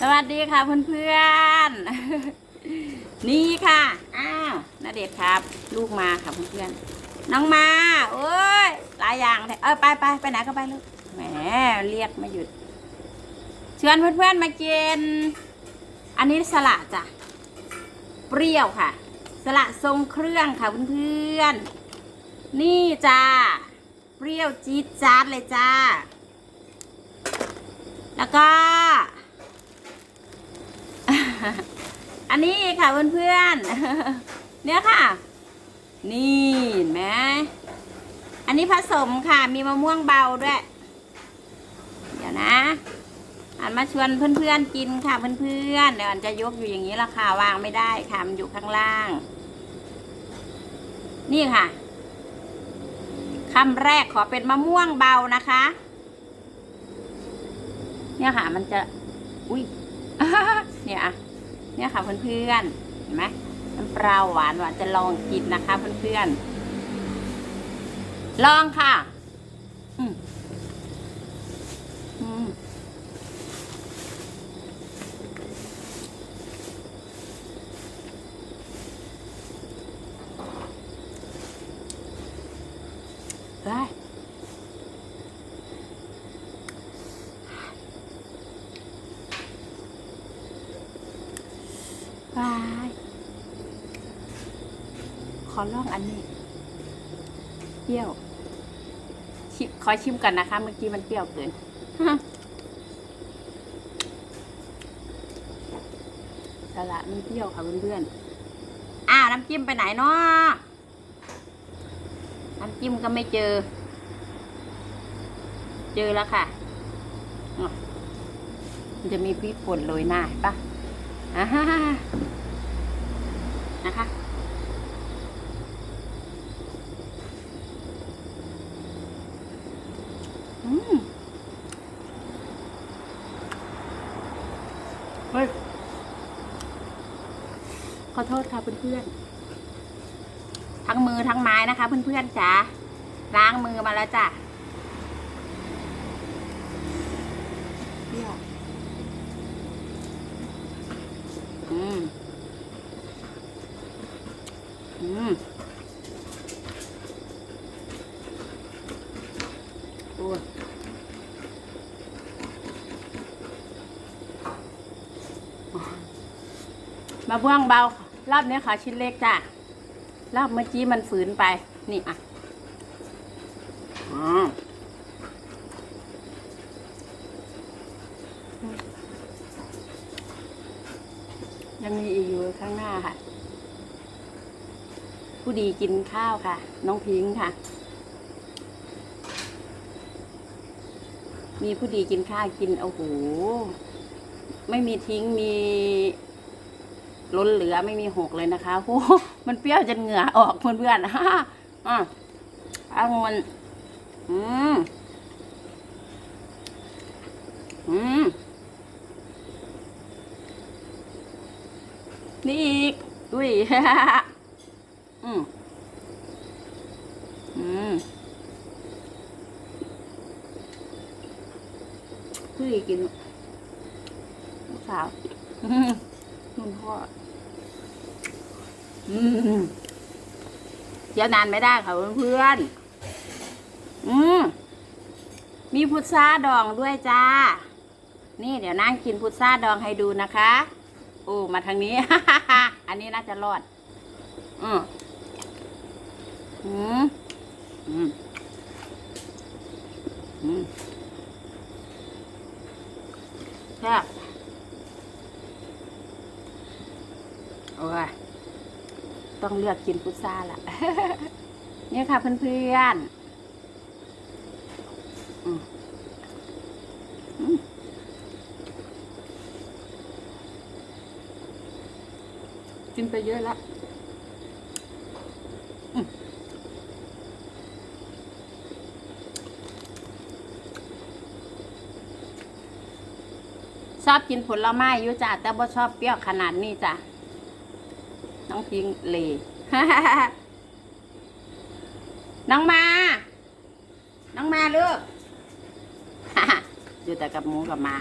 สวัสดีค่ะเพื่อนๆ นี่ค่ะ อ้าวนาเดชครับ ลูกมาค่ะเพื่อนๆ น้องมา โอ้ย หลายอย่างเลยเออไปไปไปไหนก็ไปลูก แหมเรียกไม่หยุด เชิญเพื่อนๆมากิน อันนี้สละจ้ะ เปรี้ยวค่ะ สละทรงเครื่องค่ะเพื่อนๆ นี่จ้า เปรี้ยวจี๊ดจ๊าดเลยจ้า แล้วก็ อันนี้ค่ะเพื่อนๆเนี่ยค่ะ นี่เห็นไหมอันนี้ผสมค่ะ มีมะม่วงเบาด้วย เดี๋ยวนะอันมาชวนเพื่อนๆกินค่ะเพื่อนๆเดี๋ยวอันจะยกอยู่อย่างนี้ละค่ะวางไม่ได้ค่ะมันอยู่ข้างล่าง นี่ค่ะคำแรกขอเป็นมะม่วงเบานะคะ เนี่ยค่ะมันจะ อุ้ยเนี่ยอะ เนี่ยค่ะเพื่อนๆเห็นไหมมันเปรี้ยวหวานหวานจะลองกินนะคะเพื่อนๆลองค่ะ อืม บาย ขอลองอันนี้ เปรี้ยวชิมขอชิมก่อนนะคะ เมื่อกี้มันเปรี้ยวเกินสละมันเปรี้ยวค่ะเพื่อนๆ อ้าวน้ำจิ้มไปไหนเนาะน้ำจิ้มก็ไม่เจอ เจอแล้วค่ะ มันจะมีพริกป่นโรยหน้าปะอ่าฮ่าฮ่าฮ่า นะคะ อืมเฮ้ย ขอโทษค่ะเพื่อนๆ ทั้งมือทั้งไม้นะคะเพื่อนๆจ๋าล้างมือมาแล้วจ้ะเปรี้ยว อืม อืมโอ้ย มาบ้วงเบารอบนี้ขอชิ้นเล็กจ้ะรอบเมื่อกี้มันฝืนไป นี่อะอ๋อยังมีอีกอยู่ข้างหน้าค่ะ ผู้ดีกินข้าวค่ะ น้องพิงค์ค่ะ มีผู้ดีกินข้าวกินโอ้โหไม่มีทิ้งมี ล้นเหลือไม่มีหกเลยนะคะโอ้โหมันเปรี้ยวจนเหงื่อออกเพื่อนๆฮ่าอะอางนอืมอืมนี่อีกอุ้ยอืมอืมพี่กินลูกสาวนุ่นพ่อ อืมเดี๋ยวนานไม่ได้ค่ะเพื่อนๆอืมมีพุทราดองด้วยจ้า นี่เดี๋ยวนั่งกินพุทราดองให้ดูนะคะ โอ้มาทางนี้ อันนี้น่าจะรอด อืมอืมอืมอืมแซ่บโอ้ย ต้องเลือกกินพุทราละเนี่ยค่ะเพื่อนๆกินไปเยอะแล้วชอบกินผลไม้อยู่จ้ะแต่บ่ชอบเปรี้ยวขนาดนี้จ้ะ น้องพิงเลน้องมา น้องมาลูกอยู่แต่กับหมูกับหมา